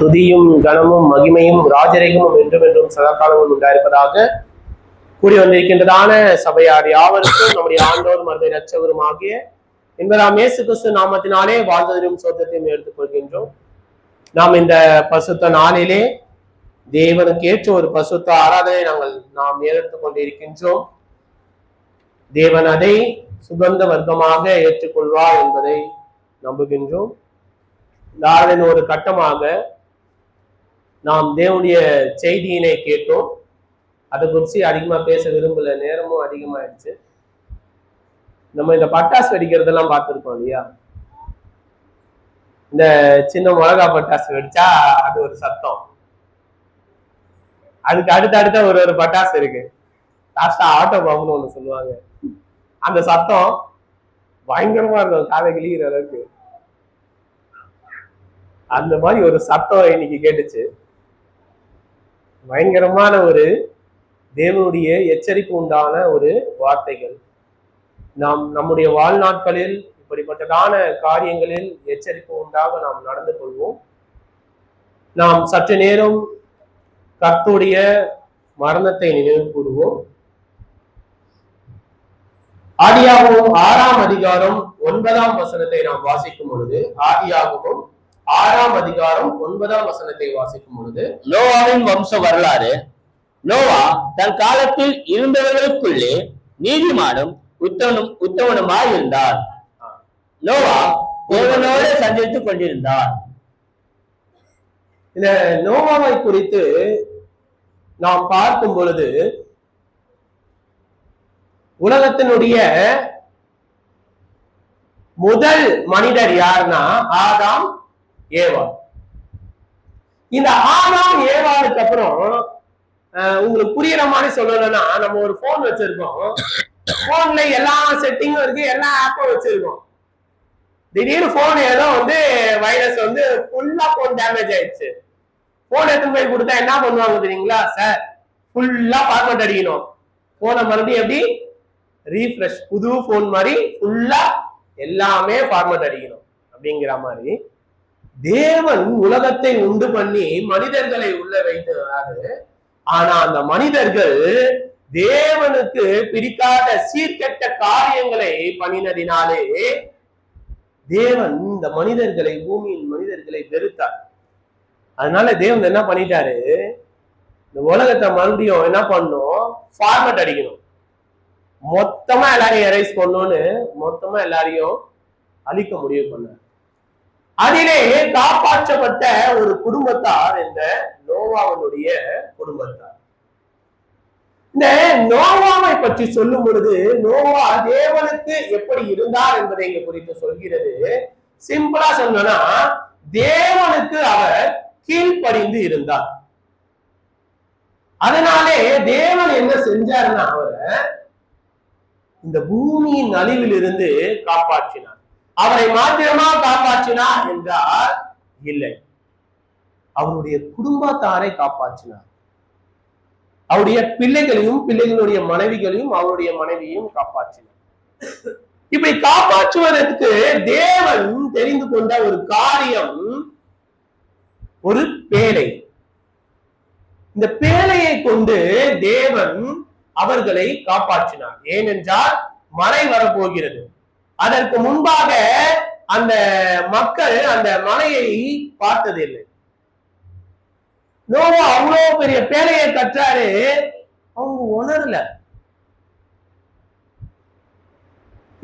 துதியும் கனமும் மகிமையும் ராஜரேகமும் என்றும் என்றும் சதாகாலமும் உண்டாயிருப்பதாக கூடி வந்திருக்கின்றதான சபையார் யாவருக்கும் நம்முடைய ஆண்டோரும் மருதை ரச்சவரும் ஆகிய என்பதாம் இயேசு கிறிஸ்து நாமத்தினாலே வாழ்ந்ததையும் சோத்தத்தையும் எடுத்துக்கொள்கின்றோம் நாம் இந்த பசுத்த நாளிலே தேவனுக்கு ஏற்ற ஒரு பசுத்த ஆராதனை நாங்கள் நாம் ஏற்றுக் கொண்டிருக்கின்றோம். தேவன் அதை சுகந்த வர்க்கமாக ஏற்றுக்கொள்வார் என்பதை நம்புகின்றோம். இந்த ஆராதனை ஒரு கட்டமாக நாம் தேவனுடைய செய்தியினை கேட்டோம். அதை குறித்து அதிகமா பேச விரும்பல நேரமும் அதிகமாயிடுச்சு. நம்ம இந்த பட்டாசு வெடிக்கிறதெல்லாம் பார்த்துருக்கோம் இல்லையா? இந்த சின்ன மிளகா பட்டாசு வெடிச்சா அது ஒரு சத்தம். அதுக்கு அடுத்த அடுத்த ஒரு ஒரு பட்டாசு இருக்கு. லாஸ்டா ஆட்டோ பாம்புன்னு ஒன்று சொல்லுவாங்க. அந்த சத்தம் பயங்கரமா இருக்கும் காதை கிழிகிற அளவுக்கு. அந்த மாதிரி ஒரு சத்தம் இன்னைக்கு கேட்டுச்சு. பயங்கரமான ஒரு தேவனுடைய எச்சரிப்பு உண்டான ஒரு வார்த்தைகள். நாம் நம்முடைய வாழ்நாட்களில் இப்படிப்பட்டதான காரியங்களில் எச்சரிப்பு உண்டாக நாம் நடந்து கொள்வோம். நாம் சற்று நேரம் கர்த்துடைய மரணத்தை நினைவு கூறுவோம். ஆதியாகவும் ஆறாம் அதிகாரம் ஒன்பதாம் வசனத்தை நாம் வாசிக்கும் பொழுது ஆதியாகவும் ஆறாம் அதிகாரம் ஒன்பதாம் வசனத்தை வாசிக்கும் பொழுது நோவாவின் வம்ச வரலாறு நோவா தன் காலத்தில் இருந்தவர்களுக்குள்ளே நீதிமானும் உத்தமனும் உத்தமனுமாய் இருந்தார் நோவா தேவனோடு சந்தித்துக் கொண்டிருந்தார். இந்த நோவாவை குறித்து நாம் பார்க்கும் பொழுது உலகத்தினுடைய முதல் மனிதர் யாருன்னா ஆதாம் ஏவா. இந்த ஆதாம் ஏவாளுக்கு அப்புறம் உங்களுக்கு புரியுற மாதிரி சொல்லணும்னா நம்ம ஒரு போன் வச்சிருக்கோம். போன்ல எல்லா செட்டிங்கும் இருக்கு எல்லா ஆப்பும் வச்சிருக்கோம். திடீர்னு போன் ஏதோ வந்து வைரஸ் வந்து ஃபுல்லா போன் டேமேஜ் ஆயிடுச்சு. போன் எடுத்துன்னு போய் கொடுத்தா என்ன பண்ணுவாங்க தெரியுங்களா? சார் ஃபுல்லா ஃபார்மட் அடிக்கணும். போனை மறுபடியும் எப்படி? ரீஃப்ரெஷ் புது போன் மாதிரி ஃபுல்லா எல்லாமே ஃபார்மெட் அடிக்கணும். அப்படிங்கிற மாதிரி. தேவன் உலகத்தை உண்டு பண்ணி மனிதர்களை உள்ள வைத்தாரு ஆனா அந்த மனிதர்கள் தேவனுக்கு பிடிக்காத சீர்கெட்ட காரியங்களை பண்ணினதினாலே தேவன் இந்த மனிதர்களை பூமியின் மனிதர்களை வெறுத்தார். அதனால தேவன் என்ன பண்ணிட்டாரு? இந்த உலகத்தை மறுபடியும் என்ன பண்ணும் ஃபார்மட் அடிக்கணும். மொத்தமா எல்லாரையும் எரைஸ் பண்ணோன்னு மொத்தமா எல்லாரையும் அழிக்க முடிவு பண்ணார். அதிலே காப்பாற்றப்பட்ட ஒரு குடும்பத்தார் இந்த நோவாவனுடைய குடும்பத்தார். இந்த நோவாவை பற்றி சொல்லும் பொழுது நோவா தேவனுக்கு எப்படி இருந்தார் என்பதை இங்க குறித்து சொல்கிறது. சிம்பிளா சொன்னா தேவனுக்கு அவர் கீழ்ப்படிந்து இருந்தார். அதனாலே தேவன் என்ன செஞ்சாருன்னா அவரை இந்த பூமியின் அழிவில் இருந்து காப்பாற்றினார். அவரை மாத்திரமா காப்பாற்றினார் என்றால் இல்லை. அவருடைய குடும்பத்தாரை காப்பாற்றினார். அவருடைய பிள்ளைகளையும் பிள்ளைகளுடைய மனைவிகளையும் அவருடைய மனைவியையும் காப்பாற்றினார். இப்படி காப்பாற்றுவதற்கு தேவன் தெரிந்து கொண்ட ஒரு காரியம் ஒரு பேழை. இந்த பேழையை கொண்டு தேவன் அவர்களை காப்பாற்றினார். ஏனென்றால் மழை வரப்போகிறது. அதற்கு முன்பாக அந்த மக்கள் அந்த மலையை பார்த்ததில்லை. நோவா அவ்வளவு பெரிய பேழையை கற்றாரு அவங்க உணரல.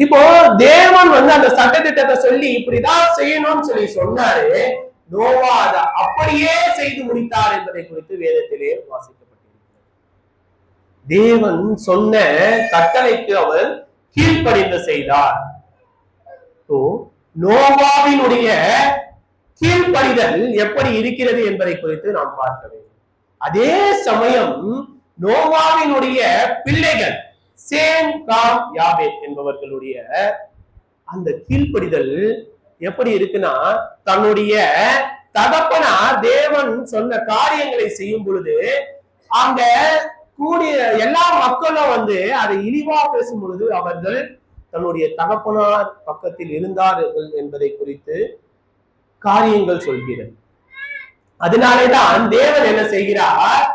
இப்போ தேவன் வந்து அந்த சட்டத்திட்டத்தை சொல்லி இப்படிதான் செய்யணும்னு சொல்லி சொன்னாரு. நோவா அதை அப்படியே செய்து முடித்தார் என்பதை குறித்து வேதத்திலே வாசிக்கப்பட்டிருக்கிறது. தேவன் சொன்ன கட்டளைக்கு அவர் கீழ்ப்படிந்து செய்தார். நோவாவினுடைய கீழ்ப்படிதல் எப்படி இருக்கிறது என்பதை குறித்து நாம் பார்க்க வேண்டும். அதே சமயம் நோவாவினுடைய பிள்ளைகள் சேம் காம் யாபே என்பவர்களுடைய அந்த கீழ்ப்படிதல் எப்படி இருக்குன்னா தன்னுடைய தகப்பனா தேவன் சொன்ன காரியங்களை செய்யும் பொழுது அங்க கூடிய எல்லா மக்களும் வந்து அதை இழிவா பேசும் பொழுது அவர்கள் தன்னுடைய தகப்பனார் பக்கத்தில் இருந்தார்கள் என்பதை குறித்து காரியங்கள் சொல்கிறது. அதனாலேதான் தேவன் என்ன செய்கிறார்?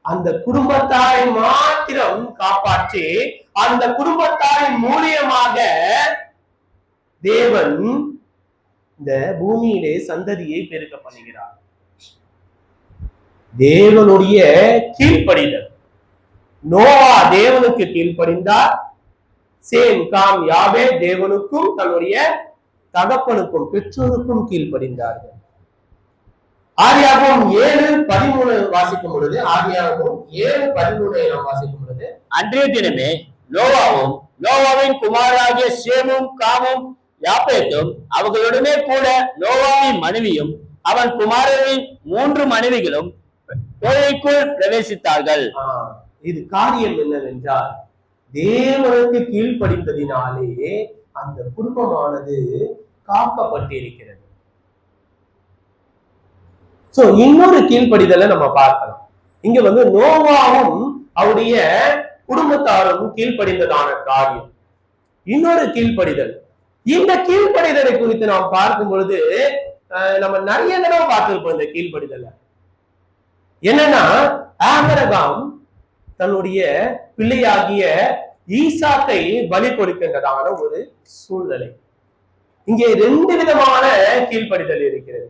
அந்த குடும்பத்தாரை மாத்திரம் காப்பாற்றி அந்த குடும்பத்தாரின் மூலியமாக தேவன் இந்த பூமியிலே சந்ததியை பெருக்க பண்ணுகிறார். தேவனுடைய கீழ்ப்படிதல். நோவா தேவனுக்கு கீழ்ப்படிந்தார். சேம் காம் யாவே தேவனுக்கும் தன்னுடைய தகப்பனுக்கும் பெற்றோருக்கும் கீழ்ப்படிந்தார்கள். ஆரியாகவும் ஏழு பதிமூணு வாசிக்கும் பொழுது ஆரியாகவும் ஏழு பதிமூணு நாம் வாசிக்கும் பொழுது அன்றைய தினமே நோவாவும் நோவாவின் குமாராகிய சேமும் காமும் யாப்பேத்தும் அவர்களுடனே கூட நோவாவின் மனைவியும் அவன் குமாரரின் மூன்று மனைவிகளும் கோயிலுக்குள் பிரவேசித்தார்கள். இது காரியம் என்னவென்றால் தேவனுக்கு கீழ்ப்படிப்பதினாலே அந்த குடும்பமானது காக்கப்பட்டிருக்கிறது. சோ இன்னொரு கீழ்ப்படிதலை நம்ம பார்க்கலாம். இங்க வந்து நோவாவும் அவருடைய குடும்பத்தாரும் கீழ்ப்படிந்ததான காரியம். இன்னொரு கீழ்ப்படிதல். இந்த கீழ்ப்படிதலை குறித்து நாம் பார்க்கும் பொழுது அஹ், நம்ம நிறைய தடவை பார்த்திருப்போம் இந்த கீழ்ப்படிதலை. என்னன்னா ஆபரகாம் தன்னுடைய பிள்ளையாகிய ஈசாக்கை பலி கொடுக்கின்றதான ஒரு சூழ்நிலை. இங்கே ரெண்டு விதமான கீழ்ப்படிதல் இருக்கிறது.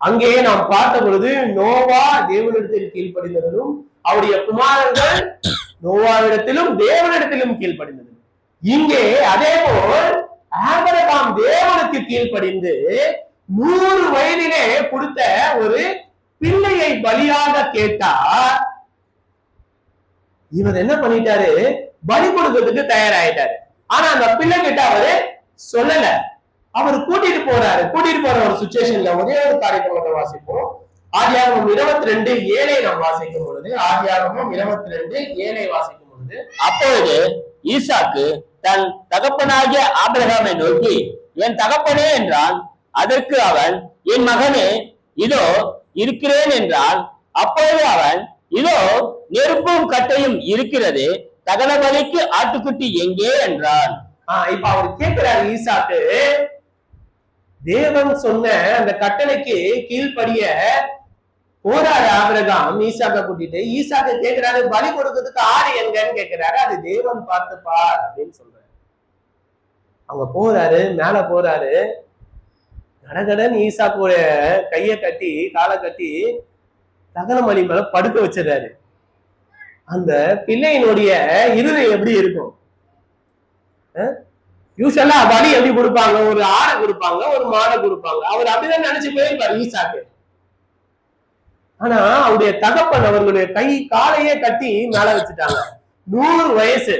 அங்கே நாம் பார்த்த பொழுது நோவா தேவனிடத்தில் கீழ்ப்படிந்ததும் அவருடைய குமாரர்கள் நோவாவிடத்திலும் தேவனிடத்திலும் கீழ்ப்படிந்தது. இங்கே அதே போல் ஆபரகாம் தேவனுக்கு கீழ்ப்படிந்து நூறு வயதிலே கொடுத்த ஒரு பிள்ளையை பலியாக கேட்டார். இவர் என்ன பண்ணிட்டாரு? பலி கொடுக்கிறதுக்கு தயாராயிட்டாரு. ஆனா அந்த பிள்ளை கிட்ட அவரு சொல்லல. அவர் கூட்டிட்டு போறாரு. கூட்டிட்டு போற ஒரு சுச்சுவேஷன்ல ஒரே ஒரு காரியத்தை வாசிப்போம். ஆதியாகமம் இருபத்தி ரெண்டு ஏழை நாம் வாசிக்கும் பொழுது ஆதியாகமம் இருபத்தி ரெண்டு ஏழை வாசிக்கும் பொழுது அப்பொழுது ஈசாக்கு தன் தகப்பனாகிய ஆபிரகாமை நோக்கி என் தகப்பனே என்றான் அதற்கு அவன் என் மகனே இதோ இருக்கிறேன் என்றான் அப்பொழுது அவன் இதோ நெருப்பும் கட்டையும் இருக்கிறது தகனபலிக்கு ஆட்டுக்குட்டி எங்கே என்றான். ஆஹ் இப்ப அவர் கேட்கிறாரு ஈசாக்கு தேவன் சொன்ன அந்த கட்டளைக்கு கீழ்ப்படிய போறாரு ஆபிரகாம் ஈசாக்க கூட்டிட்டு. ஈசாக்க கேட்கிறாரு பலி கொடுக்கிறதுக்கு ஆறு எங்கன்னு கேட்கிறாரு. அது தேவன் பார்த்துப்பார் அப்படின்னு சொல்றாரு. அவங்க போறாரு மேல போறாரு. கடகடன் ஈசாக்கோட கைய கட்டி காலை கட்டி தகனமணி மேல படுக்க வச்சிடறாரு. அந்த பிள்ளையினுடைய இருதயம் எப்படி இருக்கும்? யூஸ்வலா பலி எப்படி கொடுப்பாங்க? ஒரு ஆடை கொடுப்பாங்க ஒரு மாடை கொடுப்பாங்க. அவர் அப்படிதான் நினைச்சு போயிருப்பாரு ஈசாக்கு. ஆனா அவருடைய தகப்பன் அவர்களுடைய கை காலையே கட்டி மேல வச்சுட்டாங்க. நூறு வயசு.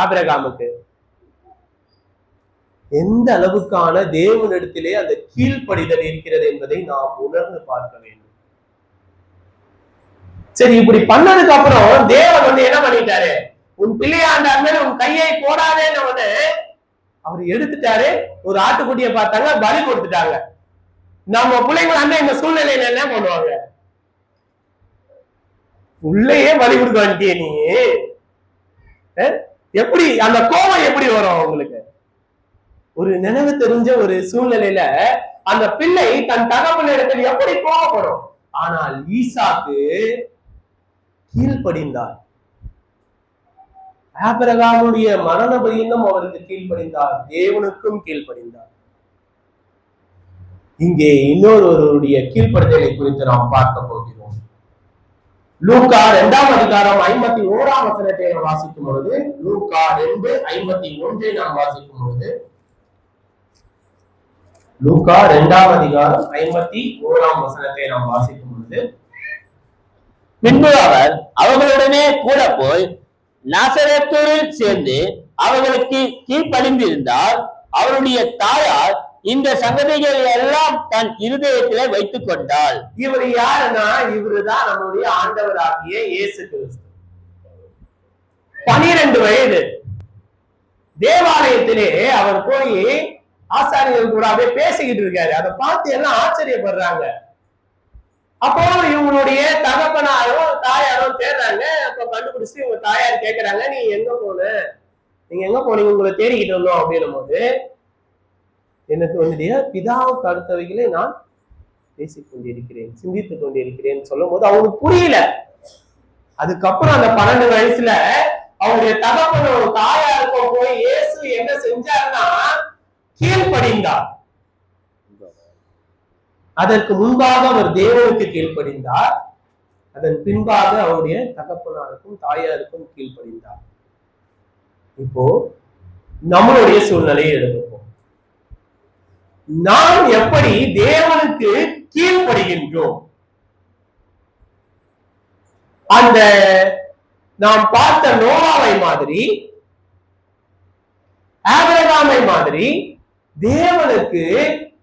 ஆபிரகாமுக்கு. எந்த அளவுக்கான தேவனிடத்திலே அந்த கீழ்ப்படிதல் இருக்கிறது என்பதை நாம் உணர்ந்து பார்க்க வேண்டும். சரி இப்படி பண்ணதுக்கு அப்புறம் தேவன் வந்து என்ன பண்ணிட்டாரு? உன் பிள்ளையாண்டார் மேல உன் கையை போடாதேன்னு அவர் எடுத்துட்டாரு. ஒரு ஆட்டுக்குட்டியை பார்த்தாங்க பலி கொடுத்துட்டாங்க. நம்ம பிள்ளைங்கள அந்த இந்த சூழ்நிலையில என்ன பண்ணுவாங்க? உள்ளேயே பலி கொடுக்க வேண்டிய நீ. எப்படி அந்த கோபம் எப்படி வரும் உங்களுக்கு ஒரு நினைவு தெரிஞ்ச ஒரு சூழ்நிலையில அந்த பிள்ளை தன் தகவல் இடத்தில் எப்படி கோபப்படும்? ஆனால் ஈசாக்கு கீழ்ப்படிந்தார். ஆபிரகாமுடைய மரண பரியந்தம் அவருக்கு கீழ்ப்படிந்தார். தேவனுக்கும் கீழ்ப்படிந்தார். இங்கே இன்னொருவருடைய கீழ்ப்படுதலை குறித்து நாம் பார்க்க போகிறோம். லூக்கா இரண்டாம் அதிகாரம் ஐம்பத்தி ஓராம் வசனத்தை நாம் வாசிக்கும் பொழுது லூக்கா ரெண்டு ஐம்பத்தி ஒன்றை நாம் வாசிக்கும் பொழுது லூக்கா இரண்டாம் அதிகாரம் ஐம்பத்தி ஓராம் வசனத்தை நாம் வாசிக்கும் பொழுது பின்பு அவர் அவர்களுடனே கூட போய் நாசரேத்தூரில் சேர்ந்து அவர்களுக்கு கீழ்ப்படிந்திருந்தார். அவருடைய தாயார் இந்த சங்கதிகள் எல்லாம் தன் இருதயத்திலே வைத்துக் கொண்டாள். இவர் யாருன்னா? இவருதான் நம்முடைய ஆண்டவராகிய இயேசு கிறிஸ்து. பனிரெண்டு வயது. தேவாலயத்திலே அவர் போய் ஆசாரியர்கள் கூட அப்படியே பேசிக்கிட்டு இருக்காரு. அதை பார்த்து எல்லாம் ஆச்சரியப்படுறாங்க. அப்போ இவங்களுடைய தகப்பனாரோ தாயாரோ தேடுறாங்க. அப்ப கண்டுபிடிச்சு இவங்க தாயார் கேக்குறாங்க நீ எங்க போன? நீங்க எங்க போனீங்க? உங்களை தேடிக்கிட்டு வந்தோம் அப்படின்னும் போது எனக்கு வந்துடைய பிதாவுக்கு அடுத்தவைகளை நான் பேசிக்கொண்டிருக்கிறேன் சிந்தித்துக் கொண்டிருக்கிறேன்? சொல்லும் போது அவனுக்கு புரியல. அதுக்கப்புறம் அந்த பன்னெண்டு வயசுல அவருடைய தகப்பனும் தாயாருக்கும் போய் இயேசு என்ன செஞ்சாருன்னா கீழ்ப்படிந்தார். அதற்கு முன்பாக அவர் தேவனுக்கு கீழ்ப்படிந்தார். அதன் பின்பாக அவருடைய தகப்பனாருக்கும் தாயாருக்கும் கீழ்ப்படிந்தார். இப்போ நம்மளுடைய சூழ்நிலையை எடுத்துப்போம். நாம் எப்படி தேவனுக்கு கீழ்ப்படுகின்றோம்? அந்த நாம் பார்த்த நோவாவை மாதிரி ஆபரகாமை மாதிரி தேவனுக்கு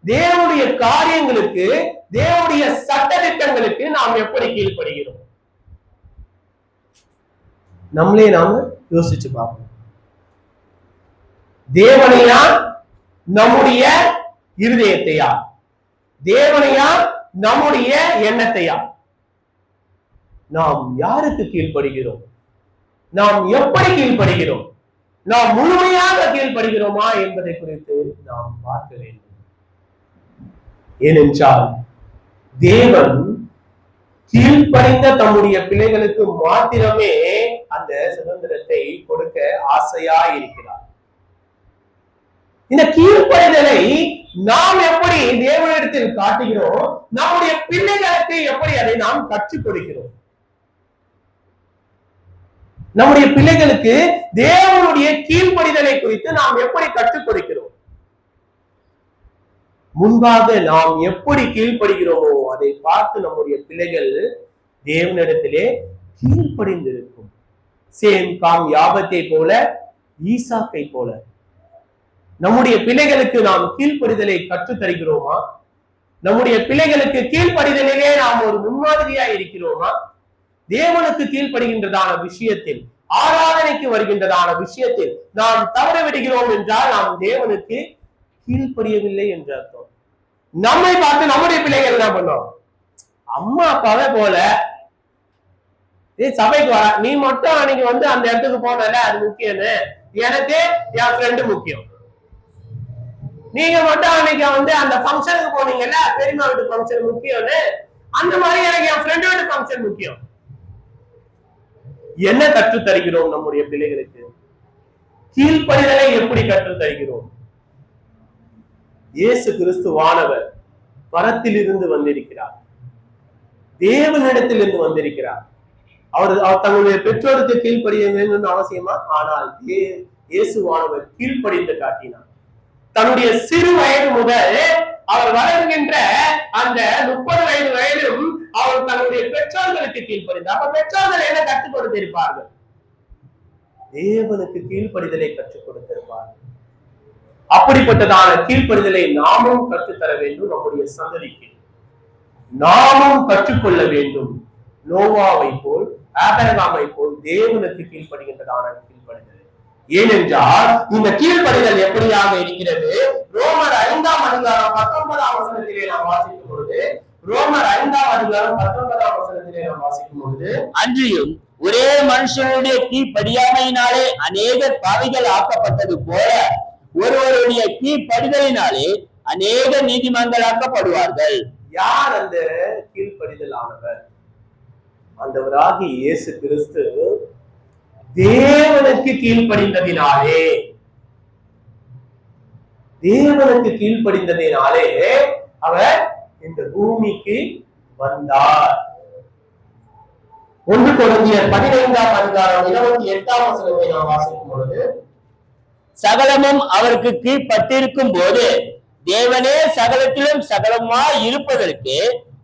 தேவனுடைய காரியங்களுக்கு தேவனுடைய சட்டதிட்டங்களுக்கு நாம் எப்படி கீழ்ப்படுகிறோம்? நம்மளே நாம யோசிச்சு பார்ப்போம். தேவனையா நம்முடைய இருதயத்தையா? தேவனையா நம்முடைய எண்ணத்தையா? நாம் யாருக்கு கீழ்ப்படுகிறோம்? நாம் எப்படி கீழ்ப்படுகிறோம்? நாம் முழுமையாக கீழ்ப்படுகிறோமா என்பதை குறித்து நாம் பார்க்க வேண்டும். ஏனென்றால் தேவன் கீழ்ப்படைந்த தம்முடைய பிள்ளைகளுக்கு மாத்திரமே அந்த சுதந்திரத்தை கொடுக்க ஆசையா இருக்கிறார் இந்த கீழ்ப்படிதலை நாம் எப்படி தேவனிடத்தில் காட்டுகிறோம்? நம்முடைய பிள்ளைகளுக்கு எப்படி அதை நாம் கற்றுக் கொடுக்கிறோம் நம்முடைய பிள்ளைகளுக்கு தேவனுடைய கீழ்ப்படிதலை குறித்து நாம் எப்படி கற்றுக் கொடுக்கிறோம் முன்பாக நாம் எப்படி கீழ்ப்படுகிறோமோ அதை பார்த்து நம்முடைய பிள்ளைகள் தேவனிடத்திலே கீழ்ப்படிந்திருக்கும். சேம் காம் யாபத்தை போல ஈசாக்கை போல. நம்முடைய பிள்ளைகளுக்கு நாம் கீழ்ப்படிதலை கற்றுத் தருகிறோமா நம்முடைய பிள்ளைகளுக்கு கீழ்ப்படிதலிலே நாம் ஒரு முன்மாதிரியா இருக்கிறோமா? தேவனுக்கு கீழ்ப்படுகின்றதான விஷயத்தில் ஆராதனைக்கு வருகின்றதான விஷயத்தில் நாம் தவற விடுகிறோம் என்றால் நாம் தேவனுக்கு கீழ்ப்படியவில்லை என்று அர்த்தம். நம்மை பார்த்து நம்முடைய பிள்ளைகள் என்ன பண்ணோம்? அம்மா அப்பாவே போல. ஏய் சபைக்கு வர நீ மட்டும் அன்னைக்கு வந்து அந்த இடத்துக்கு போனல அது முக்கியம்னு. எனக்கு என் ஃப்ரெண்டு முக்கியம். நீங்க மட்டும் அன்னைக்கு வந்து அந்த ஃபங்க்ஷனுக்கு போனீங்கல்ல பெரியமா வீட்டு ஃபங்க்ஷன் முக்கியம்னு. அந்த மாதிரி எனக்கு என் ஃப்ரெண்டு வீட்டு ஃபங்க்ஷன் முக்கியம். என்ன கற்று தருகிறோம் நம்முடைய பிள்ளைகளுக்கு? கீழ்ப்படிதலை எப்படி கற்று தருகிறோம் இயேசு கிறிஸ்துவானவர் பரத்திலிருந்து வந்திருக்கிறார். தேவனிடத்திலிருந்து வந்திருக்கிறார். அவர் அவர் தங்களுடைய பெற்றோருக்கு கீழ்ப்படிய வேண்டும் அவசியமா? ஆனால் இயேசுவானவர் கீழ்ப்படிந்து காட்டினார். தன்னுடைய சிறு வயது முதல் அவர் வளர்கின்ற அந்த முப்பது வயது வயதிலும் அவர் தன்னுடைய பெற்றோர்களுக்கு கீழ்ப்படிந்தார். அப்ப பெற்றோர்கள் என்ன கற்றுக் கொடுத்திருப்பார்கள்? தேவனுக்கு கீழ்ப்படிதலை கற்றுக் கொடுத்திருப்பார்கள். அப்படிப்பட்டதான கீழ்ப்படிதலை நாமும் கற்றுத்தர வேண்டும் நம்முடைய சந்ததிக்கு. நாமும் கற்றுக்கொள்ள வேண்டும். நோவாவை போல் ஆபரகாமை போல் தேவனுக்கு கீழ்ப்படுகின்றதான கீழ்ப்படுதல். ஏனென்றால் இந்த கீழ்ப்படிதல் எப்படியாக இருக்கிறது? ரோமர் ஐந்தாம் அதிகாரம் பத்தொன்பதாம் வசனத்திலே நாம் வாசிக்கும் பொழுது ரோமர் ஐந்தாம் அதிகாரம் பத்தொன்பதாம் வசனத்திலே நாம் வாசிக்கும் பொழுது அன்றியும் ஒரே மனுஷனுடைய கீழ்ப்படியாமையினாலே அநேகர் பாவிகள் ஆக்கப்பட்டது போல ஒருவருடைய கீழ்ப்படிதலினாலே அநேக நீதிமன்றாக்கப்படுவார்கள் யார் அந்த கீழ்ப்படிதல் ஆனவர் ஆண்டவராகிய இயேசு கிறிஸ்து தேவனுக்கு கீழ்ப்படிந்ததினாலே. தேவனுக்கு கீழ்ப்படிந்ததினாலே அவர் இந்த பூமிக்கு வந்தார். ஒன்று குழந்தையர் பதினைந்தாம் அதிகாரம் இருபத்தி எட்டாம் வசனத்தை நாம் வாசிக்கும் பொழுது சகலமும் அவருக்கு கீழ்ப்பட்டிருக்கும் போது தேவனே சகலத்திலும் சகலமாய் இருப்பதற்கு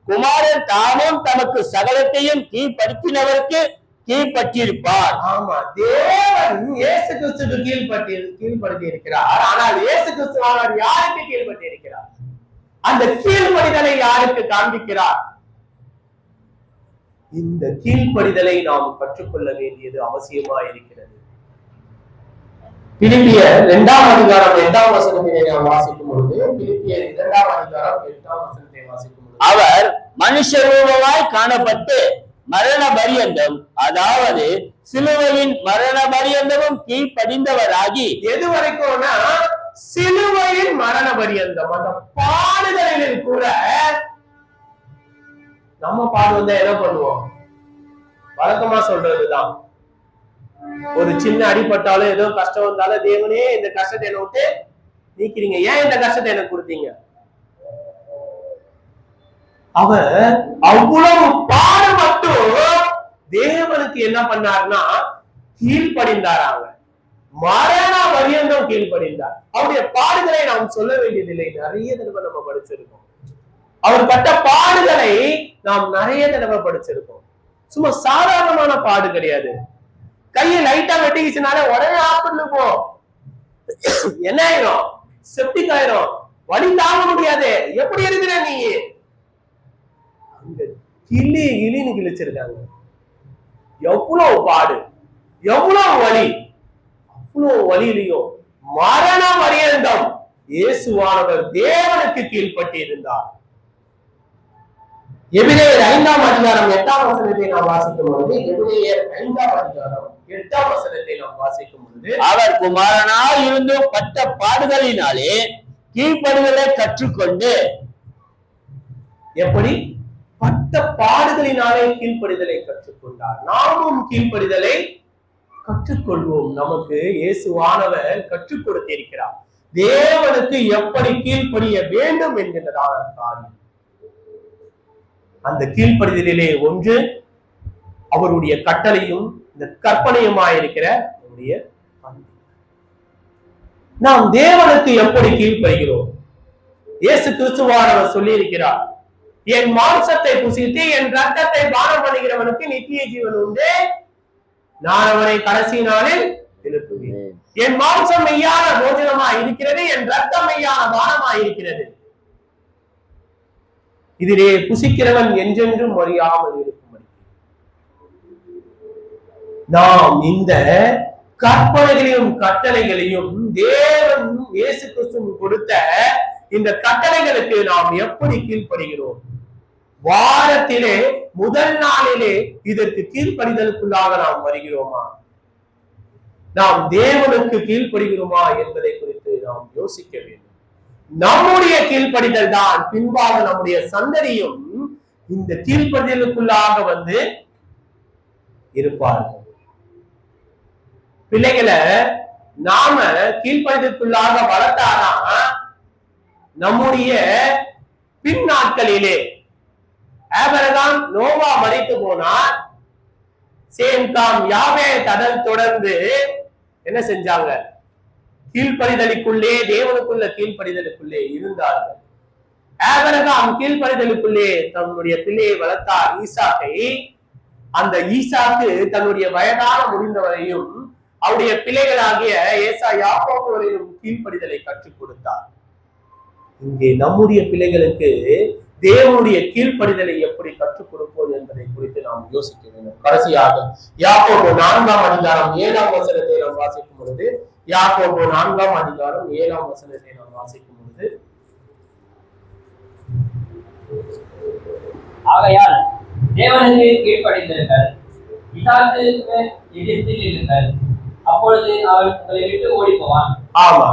குமாரன் தாமும் தமக்கு சகலத்தையும் கீழ்ப்படுத்தினவருக்கு கீழ்ப்பட்டிருப்பார். ஆமா தேவன் இயேசு கிறிஸ்துக்கு கீழ்பட்டி கீழ்படுத்தி இருக்கிறார் ஆனால் இயேசு கிறிஸ்துவானவர் யாருக்கு கீழ்பட்டி இருக்கிறார் அந்த கீழ்ப்படிதலை யாருக்கு காண்பிக்கிறார்? இந்த கீழ்ப்படிதலை நாம் கற்றுக்கொள்ள வேண்டியது அவசியமா இருக்கிறது பிலிப்பியர் இரண்டாம் அதிகாரம் எட்டாம் வசனத்தினை நாம் வாசிக்கும் பொழுது பிலிப்பியர் இரண்டாம் அதிகாரம் எட்டாம் வசனத்தை வாசிக்கும் பொழுது அவர் மனுஷ ரூபமாய் காணப்பட்டு மரண பரியந்தம் அதாவது சிலுவையின் மரண பரியந்தமும் கீழ்ப்படிந்தவராகி எது வரைக்கும்னா சிலுவையின் மரண பரியந்தம் அந்த பாடுதலில் கூட நம்ம பாடு வந்தா என்ன பண்ணுவோம்? வழக்கமா சொல்றதுதான். ஒரு சின்ன அடிபட்டாலும் ஏதோ கஷ்டம் வந்தாலும் தேவனே இந்த கஷ்டத்தை என்ன விட்டு நீக்கிறீங்க. ஏன் இந்த கஷ்டத்தை எனக்கு கொடுத்தீங்க? அவர் அவ்வளவு பாடுபட்டும் தேவனுக்கு என்ன பண்ணாருன்னா கீழ்ப்படிந்தாராங்க. மரண பரியந்தம் கீழ்ப்படிந்தார். அவருடைய பாடுகளை நாம் சொல்ல வேண்டியதில்லை. நிறைய தடவை நம்ம படிச்சிருக்கோம். அவர் பட்ட பாடுகளை நாம் நிறைய தடவை படிச்சிருக்கோம். சும்மா சாதாரணமான பாடு கிடையாது. கையை லைட்டா வெட்டிக்கிச்சுனால உடனே ஹாஸ்பிட்டலுக்கு போ. என்ன ஆயிரும்? செப்டிக் ஆயிரும். வலி தாங்க முடியாது. எப்படி இருக்கிற நீ? கிளி கிளின்னு கிழிச்சிருக்காங்க. எவ்வளவு பாடு. எவ்வளவு வலி. அவ்வளவு வழியிலையும் மரண பரியந்தம். இயேசுவானவர் தேவனுக்கு கீழ்பட்டு இருந்தார் எபிரேயர் ஐந்தாம் அதிகாரம் எட்டாம் வசனத்தை நாம் வாசிக்கும் பொழுது எபிரேயர் ஐந்தாம் அதிகாரம் எட்டாம் வசனத்தை நாம் வாசிக்கும் பொழுது அவர் குமாரனாய் இருந்து பட்ட பாடுகளினாலே கீழ்ப்படுதலை கற்றுக்கொண்டு எப்படி? பட்ட பாடுகளினாலே கீழ்ப்படிதலை கற்றுக்கொண்டார். நாமும் கீழ்ப்படிதலை கற்றுக்கொள்வோம். நமக்கு இயேசுவானவர் கற்றுக் கொடுத்திருக்கிறார். தேவனுக்கு எப்படி கீழ்ப்படிய வேண்டும் என்கின்றதான காரியம். அந்த கீழ்ப்படிதலிலே ஒன்று அவருடைய கட்டளையும் இந்த கற்பனையுமாயிருக்கிற பண்பு. நாம் தேவனுக்கு எப்படி கீழ்ப்படுகிறோம்? இயேசு கிறிஸ்துவானவர் சொல்லி இருக்கிறார் என் மாம்சத்தை புசித்து என் ரத்தத்தை பானம் பண்ணுகிறவனுக்கு நித்திய ஜீவன் உண்டு. நான் அவனை கடைசி நாளில் எழுப்புவேன். என் மாம்சம் மெய்யான போஜனமா இருக்கிறது என் ரத்தம் மெய்யான பானமா இருக்கிறது இதிலே புசிக்கிறவன் என்றென்றும் அறியாமல் இருக்கும்படி. நாம் இந்த கற்பனைகளையும் கட்டளைகளையும் தேவன் இயேசு கிறிஸ்து கொடுத்த இந்த கட்டளைகளுக்கு நாம் எப்படி கீழ்ப்படுகிறோம்? வாரத்திலே முதல் நாளிலே இதற்கு கீழ்ப்படிதலுக்குள்ளாக நாம் வருகிறோமா? நாம் தேவனுக்கு கீழ்ப்படுகிறோமா என்பதை குறித்து நாம் யோசிக்க வேண்டும். நம்முடைய கீழ்ப்படிதல் தான். பின்பாக நம்முடைய சந்ததியும் இந்த கீழ்ப்படிதலுக்குள்ளாக வந்து இருப்பார்கள். பிள்ளைகளை நாம கீழ்ப்படிதலுக்குள்ளாக வளர்த்தாதான் நம்முடைய பின் நாட்களிலே ஆபரகாம் நோவா மறித்து போனார். சேம் தாம் யாவே தடல் தொடர்ந்து என்ன செஞ்சாங்க? கீழ்ப்படிதலுக்குள்ளே தேவனுக்குள்ள கீழ்ப்படிதலுக்குள்ளே இருந்தார்கள். ஆபரகாம் கீழ்ப்படிதலுக்குள்ளே தன்னுடைய பிள்ளையை வளர்த்தார் ஈசாக்கை. அந்த ஈசாக்கு தன்னுடைய வயதான முடிந்தவரையும் அவருடைய பிள்ளைகளாகிய ஏசா யாக்கோபு கீழ்ப்படிதலை கற்றுக் கொடுத்தார். இங்கே நம்முடைய பிள்ளைகளுக்கு தேவனுடைய கீழ்ப்படிதலை எப்படி கற்றுக் கொடுப்போம் என்பதை குறித்து நாம் யோசிக்க வேண்டும். கடைசியாக யாக்கோபு நான்காம் அதிகாரம் ஏழாம் வசனத்தை நாம் வாசிக்கும் பொழுது யாக்கோபு நான்காம் அதிகாரம் ஏழாம் வசனத்தை நாம் வாசிக்கும் பொழுது ஆகையால் தேவனுக்கு கீழ்ப்படிந்திருங்கள். இசாக்கு எதிர்த்து நில்லுங்கள் அப்பொழுது அவன் உங்களை விட்டு ஓடி போவான் ஆமா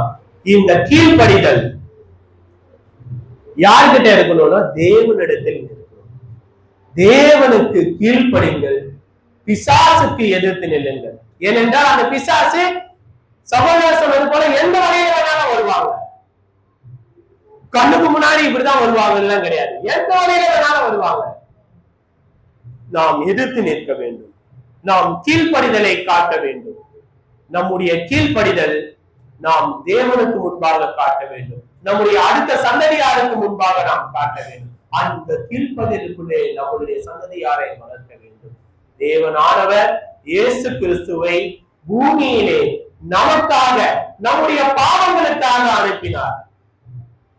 இந்த கீழ்ப்படிதல் யார்கிட்ட இருக்கணும்னா தேவனிடத்தில் இருக்கணும். தேவனுக்கு கீழ்ப்படிங்கள் பிசாசுக்கு எதிர்த்து நில்லுங்கள். ஏனென்றால் அந்த பிசாசு சகோதரர் சொன்னது போல எந்த வகையில வேணாலும் வருவாங்க. கண்ணுக்கு முன்னாடி இப்படிதான் வருவாங்க எல்லாம் கிடையாது. எந்த வகையில வேணாலும் வருவாங்க. நாம் எதிர்த்து நிற்க வேண்டும். நாம் கீழ்ப்படிதலை காட்ட வேண்டும். நம்முடைய கீழ்ப்படிதல் நாம் தேவனுக்கு முன்பாக காட்ட வேண்டும். நம்முடைய அடுத்த சந்ததியாருக்கு முன்பாக நாம் காட்ட வேண்டும். அந்த கீழ்ப்பதிலுக்குள்ளே நம்முடைய சந்ததியாரை வளர்க்க வேண்டும். தேவனானவர் இயேசு கிறிஸ்துவை பூமியிலே நமக்காக நம்முடைய பாவங்களுக்காக அனுப்பினார்.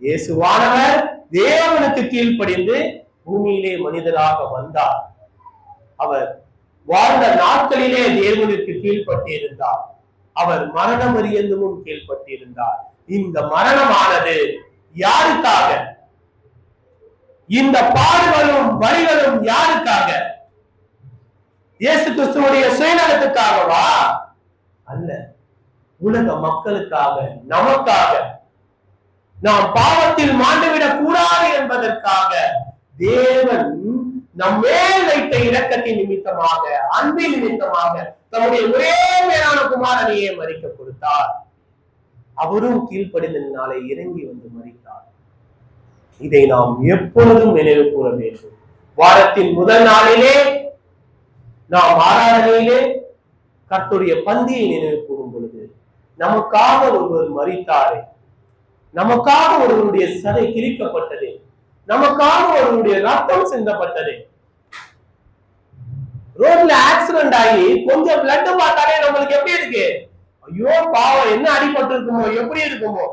இயேசுவானவர் தேவனுக்கு கீழ்ப்படிந்து பூமியிலே மனிதராக வந்தார். அவர் வாழ்ந்த நாட்களிலே தேவனுக்கு கீழ்ப்பட்டிருந்தார். அவர் மரணம் அறியந்தமும் கீழ்ப்பட்டிருந்தார். இந்த மரணமானது யாருக்காக? இந்த பாடுகளும் வரிகளும் யாருக்காக? இயேசு கிறிஸ்துவனுடைய சுயநலத்துக்காகவா? உலக மக்களுக்காக நமக்காக நாம் பாவத்தில் மாண்டுவிடக் கூடாது என்பதற்காக தேவன் நம் மேல் வைத்த இரக்கத்தின் நிமித்தமாக அன்பின் நிமித்தமாக தம்முடைய ஒரே மேலான குமாரனையே மறிக்க கொடுத்தார். அவரும் கீழ்ப்படிந்ததினாலே இறங்கி வந்து மறித்தார் இதை நாம் எப்பொழுதும் நினைவு கூற வேண்டும். வாரத்தின் முதல் நாளிலே நாம் ஆராதனையிலே கர்த்தருடைய பந்தியை நினைவு நமக்காக ஒருவர் மறித்தாரே நமக்காக ஒருவருடைய சதை கிழிக்கப்பட்டது. நமக்காக ஒருவருடைய ரத்தம் சிந்தப்பட்டது. ரோட்ல ஆக்சிடென்ட் ஆகி கொஞ்சம் பிளட் பார்த்தாலே நம்மளுக்கு எப்படி இருக்கு? ஐயோ பாவம் என்ன அடிபட்டு இருக்குமோ எப்படி இருக்குமோ.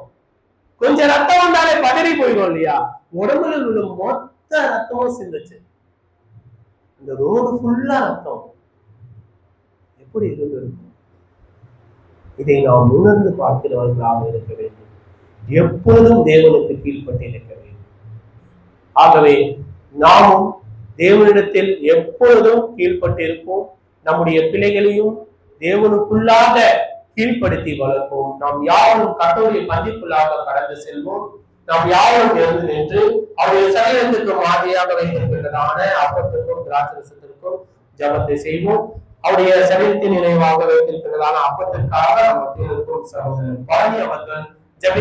கொஞ்சம் ரத்தம் வந்தாலே பதறி போயிடும் இல்லையா? உடம்புல உள்ள மொத்த ரத்தமும் சிந்துச்சு. இந்த ரோடு ஃபுல்லா ரத்தம். எப்படி இருந்திருக்கும்? இதை நாம் உணர்ந்து பார்க்கிறவர்களாக இருக்க வேண்டும். எப்பொழுதும் தேவனுக்கு கீழ்பட்டிருக்க வேண்டும். ஆகவே நாமும் தேவனிடத்தில் எப்பொழுதும் கீழ்பட்டிருப்போம் நம்முடைய பிள்ளைகளையும் தேவனுக்குள்ளாக கீழ்ப்படுத்தி வளர்ப்போம். நாம் யாரும் கத்தோடைய பந்திக்குள்ளாக கடந்து செல்வோம். நாம் யாரும் எழுந்து நின்று அவருடைய சரீரத்துக்கு மாதிரியாக வைத்திருக்கின்றதான அப்பத்திற்கும் திராட்சரசத்திற்கும் ஜபத்தை செய்வோம். அவருடைய சரீரத்தின் நினைவாக வைத்திருக்கிறதான அப்பத்திற்காக நமக்கு இருக்கும் சகோதரன் பழனி அவர்கள்